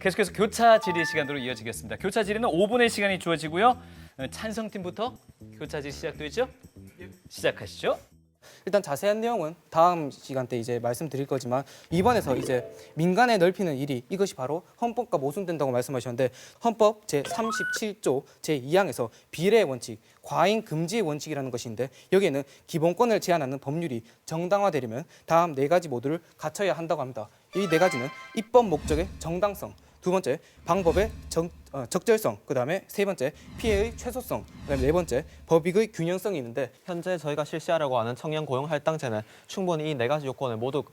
계속해서 교차 질의 시간으로 이어지겠습니다. 교차 질의는 5분의 시간이 주어지고요. 어, 찬성팀부터 교차 질의 시작되죠? 시작하시죠. 일단 자세한 내용은 다음 시간 때 이제 말씀드릴 거지만 이번에서 이제 민간에 넓히는 일이 이것이 바로 헌법과 모순된다고 말씀하셨는데 헌법 제 37조 제 2항에서 비례의 원칙, 과잉 금지의 원칙이라는 것인데 여기에는 기본권을 제한하는 법률이 정당화되려면 다음 네 가지 모두를 갖춰야 한다고 합니다. 이 네 가지는 입법 목적의 정당성, 두 번째 방법의 정, 어, 적절성, 그 다음에 세 번째 피해의 최소성, 그다음에 네 번째 법익의 균형성이 있는데 현재 저희가 실시하려고 하는 청년 고용 할당제는 충분히 이 네 가지 요건을 모두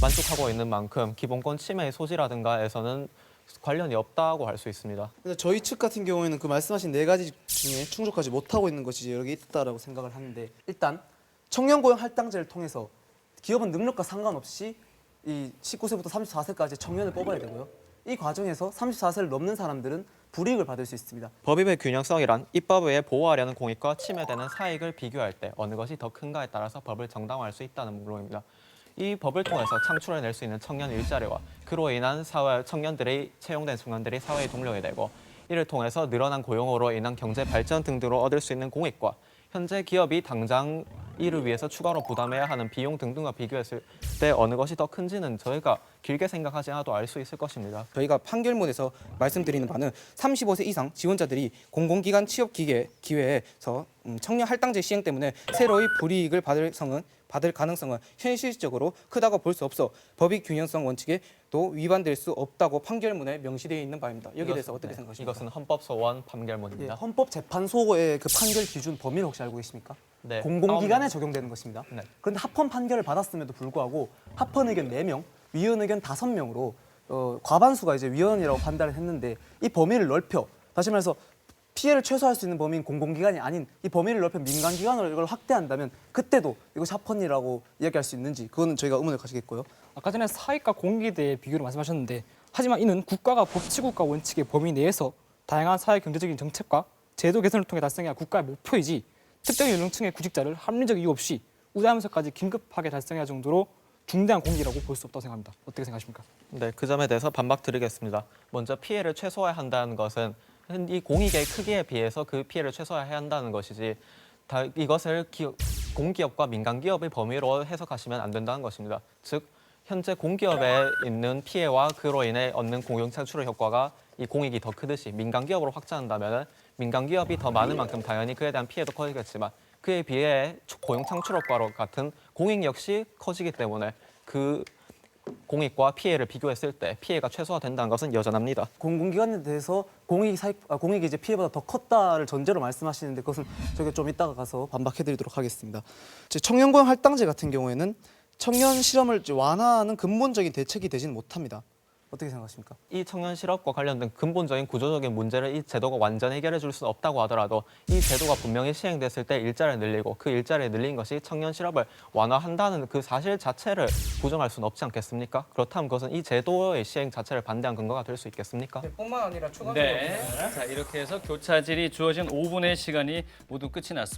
만족하고 있는 만큼 기본권 침해의 소지라든가에서는 관련이 없다고 할 수 있습니다. 근데 저희 측 같은 경우에는 그 말씀하신 네 가지 중에 충족하지 못하고 있는 것이 여러 개 있다라고 생각을 하는데 일단 청년 고용 할당제를 통해서 기업은 능력과 상관없이 이 19세부터 34세까지 청년을 뽑아야 되고요. 이 과정에서 34세를 넘는 사람들은 불이익을 받을 수 있습니다. 법입의 균형성이란 입법에 보호하려는 공익과 침해되는 사익을 비교할 때 어느 것이 더 큰가에 따라서 법을 정당화할 수 있다는 목록입니다. 이 법을 통해서 창출해 낼 수 있는 청년 일자리와 그로 인한 사회 청년들이 채용된 청년들이 사회의 동력이 되고 이를 통해서 늘어난 고용으로 인한 경제 발전 등등으로 얻을 수 있는 공익과 현재 기업이 당장 이를 위해서 추가로 부담해야 하는 비용 등등과 비교했을 때 어느 것이 더 큰지는 저희가 길게 생각하지 않아도 알 수 있을 것입니다. 저희가 판결문에서 말씀드리는 바는 35세 이상 지원자들이 공공기관 취업 기회, 기회에서 음, 청년 할당제 시행 때문에 새로이 불이익을 받을 성은 받을 가능성은 현실적으로 크다고 볼 수 없어 법익 균형성 원칙에 또 위반될 수 없다고 판결문에 명시되어 있는 바입니다. 여기에 대해서 어떻게 네, 생각하십니까? 이것은 헌법 소원 예, 판결문입니다. 헌법재판소의 그 판결 기준 범위를 혹시 알고 계십니까? 네. 공공기관에 적용되는 것입니다. 네. 그런데 합헌 판결을 받았음에도 불구하고 합헌 의견 4명, 위헌 의견 5명으로 어, 과반수가 이제 위헌이라고 판단을 했는데 이 범위를 넓혀 다시 말해서 피해를 최소화할 수 있는 범위인 공공기관이 아닌 이 범위를 넓혀 민간기관으로 이걸 확대한다면 그때도 이것이 합헌이라고 이야기할 수 있는지 그거는 저희가 의문을 가지겠고요. 아까 전에 사익과 공익에 대해 비교를 말씀하셨는데 하지만 이는 국가가 법치국가 원칙의 범위 내에서 다양한 사회 경제적인 정책과 제도 개선을 통해 달성해야 국가의 목표이지 특정 연령층의 구직자를 합리적 이유 없이 우대하면서까지 긴급하게 달성해야 할 정도로 중대한 공익이라고 볼 수 없다고 생각합니다. 어떻게 생각하십니까? 네, 그 점에 대해서 반박 드리겠습니다. 먼저 피해를 최소화해야 한다는 것은 이 공익의 크기에 비해서 그 피해를 최소화해야 한다는 것이지 다 이것을 기업, 공기업과 민간기업의 범위로 해석하시면 안 된다는 것입니다. 즉 현재 공기업에 있는 피해와 그로 인해 얻는 공용 창출의 효과가 이 공익이 더 크듯이 민간기업으로 확장한다면 민간기업이 더 많은 만큼 당연히 그에 대한 피해도 커지겠지만 그에 비해 고용 창출 효과로 같은 공익 역시 커지기 때문에 그 공익과 피해를 비교했을 때 피해가 최소화된다는 것은 여전합니다. 공공기관에 대해서 공익이 사익, 아, 공익이 이제 피해보다 더 컸다를 전제로 말씀하시는데 그것은 저희가 좀 이따가 가서 반박해드리도록 하겠습니다. 제 청년고용 할당제 같은 경우에는 청년 실업을 완화하는 근본적인 대책이 되지는 못합니다. 어떻게 생각하십니까? 이 청년 실업과 관련된 근본적인 구조적인 문제를 이 제도가 완전 해결해 줄 수는 없다고 하더라도 이 제도가 분명히 시행됐을 때 일자리를 늘리고 그 일자리를 늘린 것이 청년 실업을 완화한다는 그 사실 자체를 부정할 수는 없지 않겠습니까? 그렇다면 그것은 이 제도의 시행 자체를 반대한 근거가 될 수 있겠습니까? 뿐만 아니라 추가적으로 네. 자, 이렇게 해서 교차 질의 주어진 5분의 시간이 모두 끝이 났습니다.